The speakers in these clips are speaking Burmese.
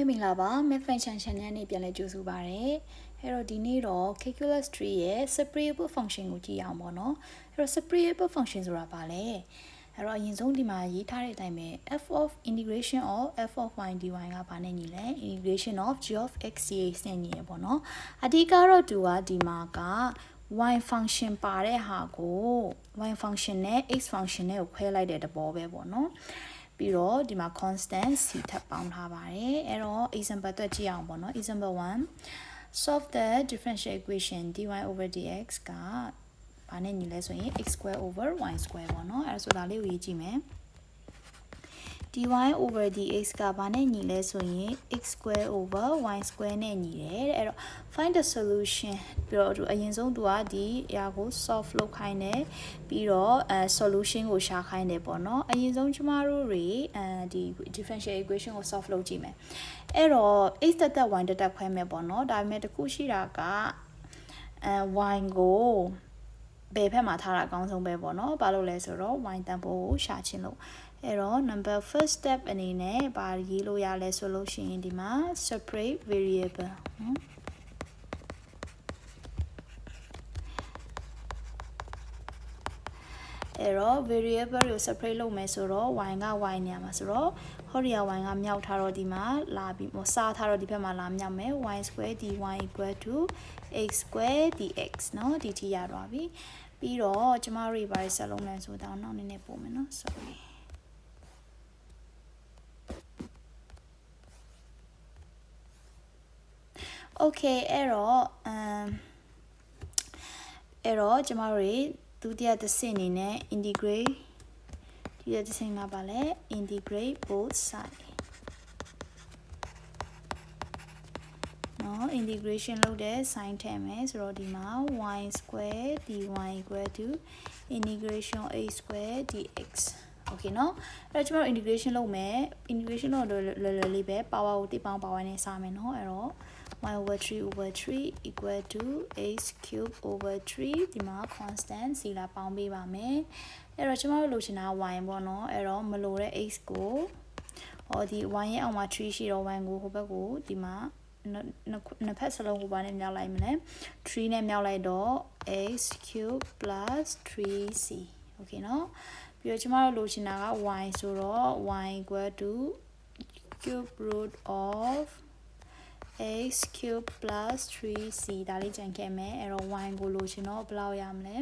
ပဲမင်္ဂလာပါ Math Function Channel နဲ့ပြန်လည်ကြိုဆိုပါရစေ။အဲ့တော့ဒီနေ့တော့ calculus tree ရဲ့ separable function ကိုကြည့်အောင်ပေါ့နော်။အဲ့တော့ separable function ဆိုတာဘာလဲ။အဲ့တော့အရင်ဆုံးဒီမှာရေးထားတဲ့အတိုင်းပဲ f of integration of f of y dy ကဘာနဲ့ညီလဲ integration of g of x dx နဲ့ညီရပေါ့နော်။အဓိကတော့သူကဒီမှာက y function ပါတဲ့ဟာကို y function နဲ့ x function နဲ့ကိုခွဲလိုက်တဲ့သဘောပဲပေါ့နော်။ ပြီးတော့ဒီမှာ constant c ထပ်ပေါင်းထားပါတယ်အဲ့တော့ example တွက်ကြည့်အောင်ပေါ့နော် example 1 solve the differential equation dy over dx ကဘာနဲ့ညီလဲဆိုရင် x square over y square ပေါ့နော်အဲ့ဒါဆိုဒါလေးကိုရေးကြည့်မယ် dy over dx ကဘာနဲ့ညီလဲဆိုရင် x square over y square နဲ့ညီတယ်တဲ့အဲ့တော့ find the solution ပြီးတော့သူအရင်ဆုံးသူကဒီအရာကို solve လုပ်ခိုင်းတယ်ပြီးတော့အဲ solution ကိုရှာခိုင်းတယ်ပေါ့နော်အရင်ဆုံးကျမတို့တွေအဲဒီ differential equation ကို solve လုပ်ကြည့်မယ်အဲ့တော့ x တက်တက် y တက်တက်ခွဲမယ်ပေါ့နော်ဒါပေမဲ့တခုရှိတာကအဲ y ကိုဘယ်ဘက်မှာထားတာအကောင်းဆုံးပဲပေါ့နော်ဘာလို့လဲဆိုတော့ y တန်ဖိုးကိုရှာခြင်းလို့ အဲ့တော့ number first step အနေနဲ့ဘာရေးလို့ရလဲဆိုလို့ရှိရင်ဒီမှာ separate variable နော်အဲ့တော့ variable ကို separate လုပ်မယ်ဆိုတော့ y က y နေရာမှာဆိုတော့ဟောဒီယာ y ကမြောက်ထားတော့ဒီမှာလာပြီးမစားထားတော့ဒီဘက်မှာလာမြောက်မယ် y square dy equal to x square dx เนาะဒီထိရတော့ပြီပြီးတော့ကျမတို့ဘာတွေဆက်လုံးလဲဆိုတော့နောက်နည်းနည်းပို့မယ်เนาะ sorry Okay အဲ့တော့ um အဲ့တော့ကျမတို့တွေဒုတိယတစ်ဆင့်အနေနဲ့ integrate ဒုတိယတစ်ဆင့်ကပါလဲ integrate both side နော် integration လုပ်တဲ့ sign ထည့်မယ်ဆိုတော့ဒီမှာ y square dy equal to integration a square dx okay နော်အဲ့တော့ကျွန်တော် integration လုပ်မယ် integration လုပ်လွယ်လွယ်လေးပဲ power ကိုတိပောင်း power နဲ့စာမယ်နော်အဲ့တော့ y over 3 over 3 equal to x cube over 3ဒီမှာ constant စီလာပေါင်းပေးပါမယ်အဲ့တော့ကျွန်တော်တို့လိုချင်တာ y ပေါ့နော်အဲ့တော့မလိုတဲ့ x ကိုဟောဒီ y ရဲ့အောက်မှာ3ရှိတော့ y ကိုဟိုဘက်ကိုဒီမှာနှစ်ဖက်စလုံးဟိုဘာနဲ့မြောက်လိုက်မလဲ3နဲ့မြောက်လိုက်တော့ x cube plus 3c okay เนาะပြီးတော့ကျမတို့လိုချင်တာက y ဆိုတော့ y equal to cube root of x cube plus 3c ဒါလေးကြံခဲ့မယ်အဲ့တော့ y ကိုလိုချင်တော့ဘယ်လောက်ရမလဲ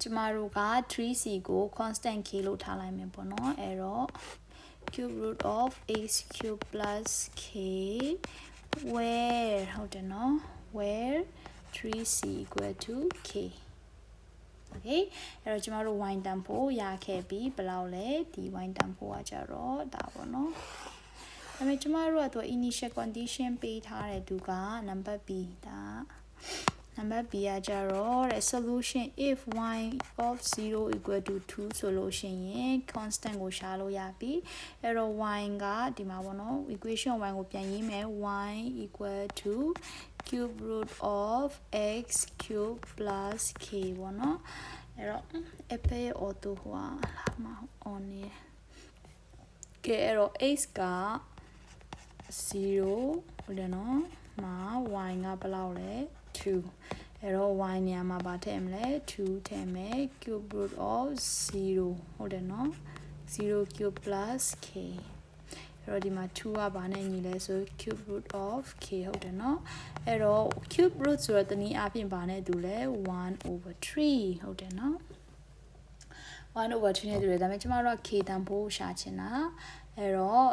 ကျမတို့က 3c ကို constant k လို့ထားလိုက်မယ်ပေါ့နော်အဲ့တော့ cube root of x cube plus k where ဟုတ်တယ်နော် where 3c equal to k okay အဲ့တော့ကျမတို့ y တန်ဖို့ရခဲ့ပြီးဘယ်လောက်လဲဒီ y တန်ဖို့ကကြတော့ဒါပေါ့နော် ဒါပေမဲ့ကျမတို့ကသူ initial condition ပေးထားတဲ့သူက number b ဒါ number b ကကြတော့ solution if y of 0 equal to 2ဆိုလို့ရှိရင် constant ကိုရှာလို့ရပြီအဲ့တော့ y ကဒီမှာပေါ့နော် equation y ကိုပြန်ရေးမယ် y equal to cube root of x cube plus k ပေါ့နော်အဲ့တော့ app ရဲ့ auto ဟိုဟာလာမ on နေကဲအဲ့တော့ x က 0ဟုတ်တယ်နော်မှာ y ကဘယ်လောက်လဲ2အဲ့တော့ y နေရာမှာဗာထည့်မလဲ2ထည့်မယ် cube root of 0ဟုတ်တယ်နော်0 cube plus k အဲ့တော့ဒီမှာ2ကဘာနဲ့ညီလဲဆို cube root of k ဟုတ်တယ်နော်အဲ့တော့ cube root ဆိုတော့တနည်းအားဖြင့်ဘာနဲ့တူလဲ1 over 3ဟုတ်တယ်နော်1 over 3နဲ့တူတယ်ဒါပေမဲ့ကျမတို့က k တန်ဖိုးရှာချင်တာအဲ့တော့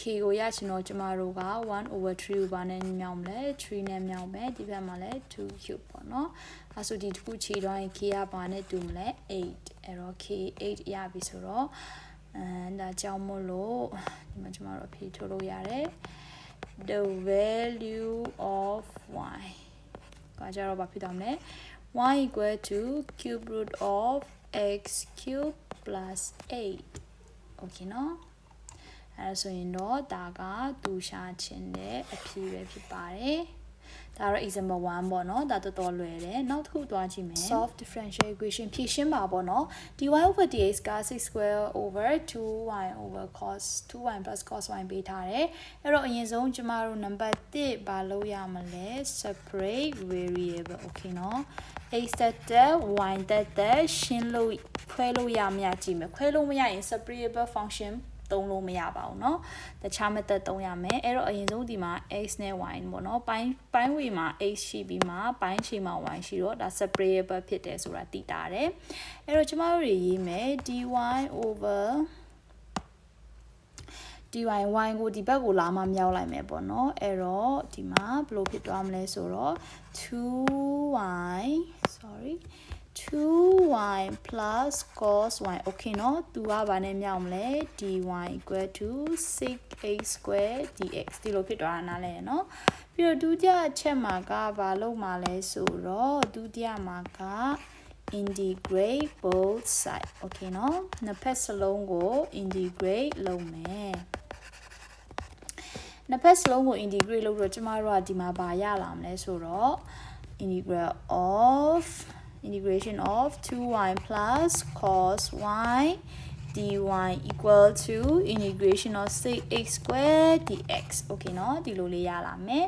k ကိုရချင်တော့ကျမတို့က1 over 3ကိုဘာနဲ့မြောက်မလဲ3နဲ့မြောက်မယ်ဒီဘက်မှာလည်း2 cube ပေါ့နော်အဲဆိုဒီတစ်ခုခြေတော့ရင် k ကဘာနဲ့တူမလဲ8အဲ့တော့ k 8ရပြီဆိုတော့အဲဒါကြောင့်မို့လို့ဒီမှာကျမတို့အဖြေထုတ်လို့ရတယ် the value of y ကကြတော့ဘာဖြစ်တော့မလဲ y equal to cube root of x cube plus 8 okay နော် အဲဆိုရင်တော့ဒါကသူရှာခြင်းတဲ့အဖြေပဲဖြစ်ပါတယ်ဒါတော့ example 1ပေါ့နော်ဒါတော်တော်လွယ်တယ်နောက်တစ်ခုသွားကြည့်မယ် solve differential equation ဖြေရှင်းပါပေါ့နော် dy over dx က6 square over 2y over cos 2y plus cos y ပေးထားတယ်အဲ့တော့အရင်ဆုံးကျမတို့ number 1ဘာလုပ်ရမလဲ separate variable okay နော် x တက်တက် y တက်တက်ရှင်းလို့ခွဲလို့ရမရကြည့်မယ်ခွဲလို့မရရင် separable function သုံးလို့မရပါဘူးเนาะတခြား method သုံးရမယ်အဲ့တော့အရင်ဆုံးဒီမှာ x နဲ့ y ပေါ့เนาะပိုင်းပိုင်းဝေမှာ x ရှိပြီးမှပိုင်းချေမှာ y ရှိတော့ဒါ separable ဖြစ်တယ်ဆိုတာသိတာတယ်အဲ့တော့ကျမတို့ရေးမယ် dy over dy y ကိုဒီဘက်ကိုလာမှမြောက်လိုက်မယ်ပေါ့เนาะအဲ့တော့ဒီမှာဘယ်လိုဖြစ်သွားမလဲဆိုတော့ 2y sorry 2y plus cos y okay เนาะသူကဘာနဲ့မြောက်မလဲ dy equal to 6x square dx ဒီလိုဖြစ်သွားတာနားလဲเนาะပြီးတော့ဒုတိယအချက်မှာကဘာလုပ်မှာလဲဆိုတော့ဒုတိယမှာက integrate both side okay เนาะနှစ်ဖက်စလုံးကို integrate လုပ်မယ်နှစ်ဖက်စလုံးကို integrate လုပ်တော့ကျမတို့ကဒီမှာဘာရလာမလဲဆိုတော့ integral of integration of 2y plus cos y dy equal to integration of 6x squared dx okay เนาะဒီလိုလေးရလာမယ်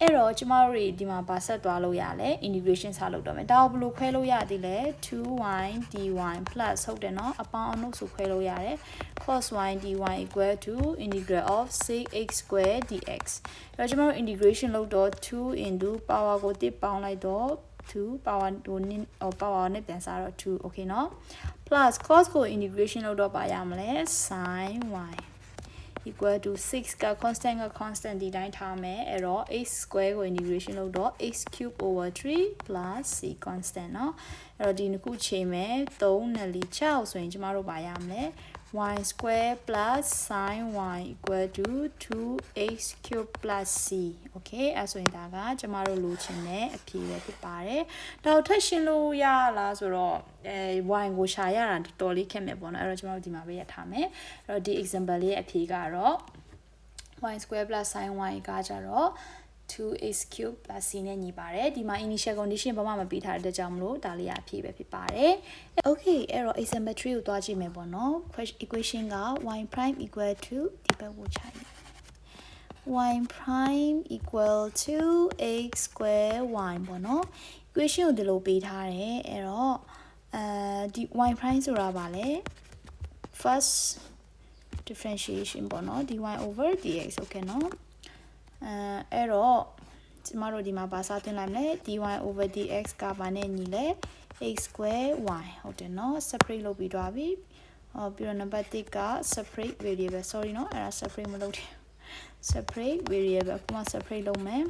အဲ့တော့ကျမတို့တွေဒီမှာပါဆက်သွားလို့ရလဲ integration စလုပ်တော့မယ်ဒါကိုဘယ်လိုခွဲလို့ရသေးလဲ 2y dy plus ဟုတ်တယ်เนาะအပေါင်းအနှုတ်ဆိုခွဲလို့ရတယ် cos y dy equal to integral of 6x squared dx အဲ့တော့ကျမတို့ integration လုပ်တော့2 into power ကိုတစ်ပေါင်းလိုက်တော့ 2 power ဟိုနင်းဟို power နဲ့ပြန်စားတော့2 okay เนาะ plus cos ကို integration လုပ်တော့ပါရမလဲ sin y equal to 6က constant က constant ဒီတိုင်းထားမယ်အဲ့တော့ x square ကို integration လုပ်တော့ x cube over 3 plus c constant เนาะအဲ့တော့ဒီနှစ်ခုချိန်မယ်3နဲ့4 6ဆိုရင်ကျမတို့ပါရမလဲ y square plus sin y equal to 2x cube plus c okay အဲဆိုရင်ဒါကကျမတို့လိုချင်တဲ့အဖြေပဲဖြစ်ပါတယ်။ဒါကိုထပ်ရှင်းလို့ရလားဆိုတော့အဲ y ကိုရှာရတာတော်တော်လေးခက်မယ်ပေါ့နော်။အဲ့တော့ကျမတို့ဒီမှာပဲရထားမယ်။အဲ့တော့ဒီ example လေးရဲ့အဖြေကတော့ y square plus sin y ကကြတော့ 2x cube plus c နဲ့ညီပါတယ်ဒီမှာ initial condition ဘာမှမပေးထားတဲ့အတွက်ကြောင့်မလို့ဒါလေးအဖြေပဲဖြစ်ပါတယ် okay အဲ့တော့ example 3ကိုသွားကြည့်မယ်ပေါ့နော် equation က y prime equal to ဒီဘက်ကိုခြိုက်မယ် y prime equal to x square y ပေါ့နော် equation ကိုဒီလိုပေးထားတယ်အဲ့တော့အဲဒီ y prime ဆိုတာဗာလဲ first differentiation ပေါ့နော် dy over dx okay နော် အဲအဲ့တော့ကျမတို့ဒီမှာဘာစာသွင်းလိုက်မလဲ dy over dx ကဘာနဲ့ညီလဲ x square y ဟုတ်တယ်နော် separate လုပ်ပြီးသွားပြီဟောပြီးတော့နံပါတ်1က separate variable sorry နော်အဲ့ဒါ separate မလုပ်တယ် separate variable အခုမှ separate လုပ်မယ်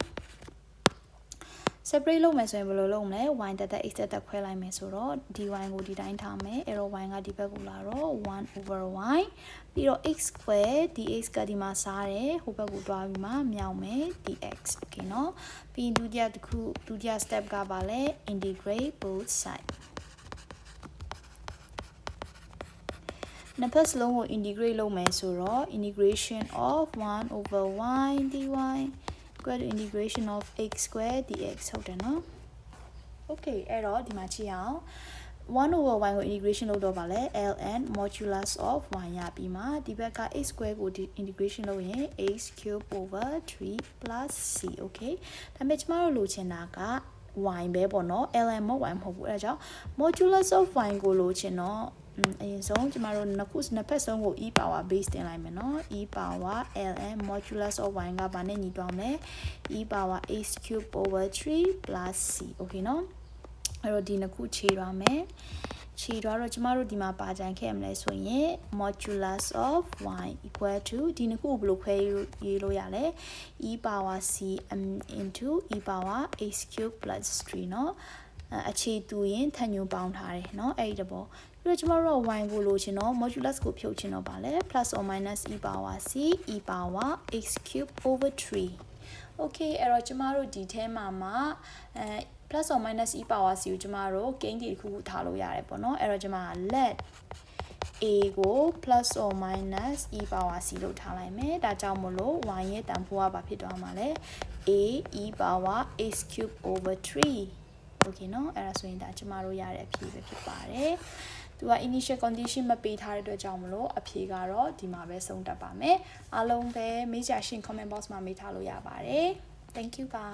separate လုပ်မယ်ဆိုရင်ဘယ်လိုလုပ်မလဲ y တက်တက် x တက်တက်ခွဲလိုက်မယ်ဆိုတော့ dy ကိုဒီတိုင်းထားမယ်အဲ့တော့ y ကဒီဘက်ကိုလာတော့1 over y ပြီးတော့ x square dx ကဒီမှာစားတယ်ဟိုဘက်ကိုတွားပြီးမှမြောက်မယ် dx okay เนาะပြီးဒုတိယတစ်ခုဒုတိယ step ကပါလဲ integrate both side နှစ်ဖက်စလုံးကို integrate လုပ်မယ်ဆိုတော့ integration of 1 over y dy equal to integration of x square dx ဟုတ်တယ်နော် okay အဲ့တော့ဒီမှာကြည့်အောင်1 over y ကို integration လုပ်တော့ပါလဲ ln modulus of y ရပြီးမှဒီဘက်က x square ကို integration လုပ်ရင် x cube over 3 plus c okay ဒါပေမဲ့ကျမတို့လိုချင်တာက y ပဲပေါ့နော် ln mod y မဟုတ်ဘူးအဲဒါကြောင့် modulus of y ကိုလိုချင်တော့ အရင်ဆုံးကျမတို့နှစ်ခုနှစ်ဖက်ဆုံးကို e power base တင်လိုက်မယ်နော် e power ln modulus of y ကဘာနဲ့ညီသွားမလဲ e power x cube over 3 plus c okay နော်အဲ့တော့ဒီနှစ်ခုခြေရမယ်ခြေတော့တော့ကျမတို့ဒီမှာပါကြံခဲ့ရမလဲဆိုရင် modulus of y equal to ဒီနှစ်ခုဘယ်လိုခွဲရေးလို့ရလဲ e power c into e power x cube plus 3เนาะအခြေတူရင်ထပ်ညိုပေါင်းထားတယ်เนาะအဲ့ဒီတဘော ပြီးတော့ကျမတို့က y ကိုလိုချင်တော့ modulus ကိုဖြုတ်ချင်တော့ပါလဲ plus or minus e power c e power x cube over 3 okay အဲ့တော့ကျမတို့ဒီထဲမှာမှာအဲ plus or minus e power c ကိုကျမတို့ gain ဒီတစ်ခုခုထားလို့ရတယ်ပေါ့နော်အဲ့တော့ကျမက let a ကို plus or minus e power c လို့ထားလိုက်မယ်ဒါကြောင့်မို့လို့ y ရဲ့တန်ဖိုးကဘာဖြစ်သွားမှာလဲ a e power x cube over 3 okay เนาะအဲ့ဒါဆိုရင်ဒါကျမတို့ရတဲ့အဖြေပဲဖြစ်ပါတယ် သူက initial condition မပေးထားတဲ့အတွက်ကြောင့်မလို့အဖြေကတော့ဒီမှာပဲဆုံးတတ်ပါမယ်အားလုံးပဲမေးကြရှင် comment box မှာမေးထားလို့ရပါတယ် thank you ပါ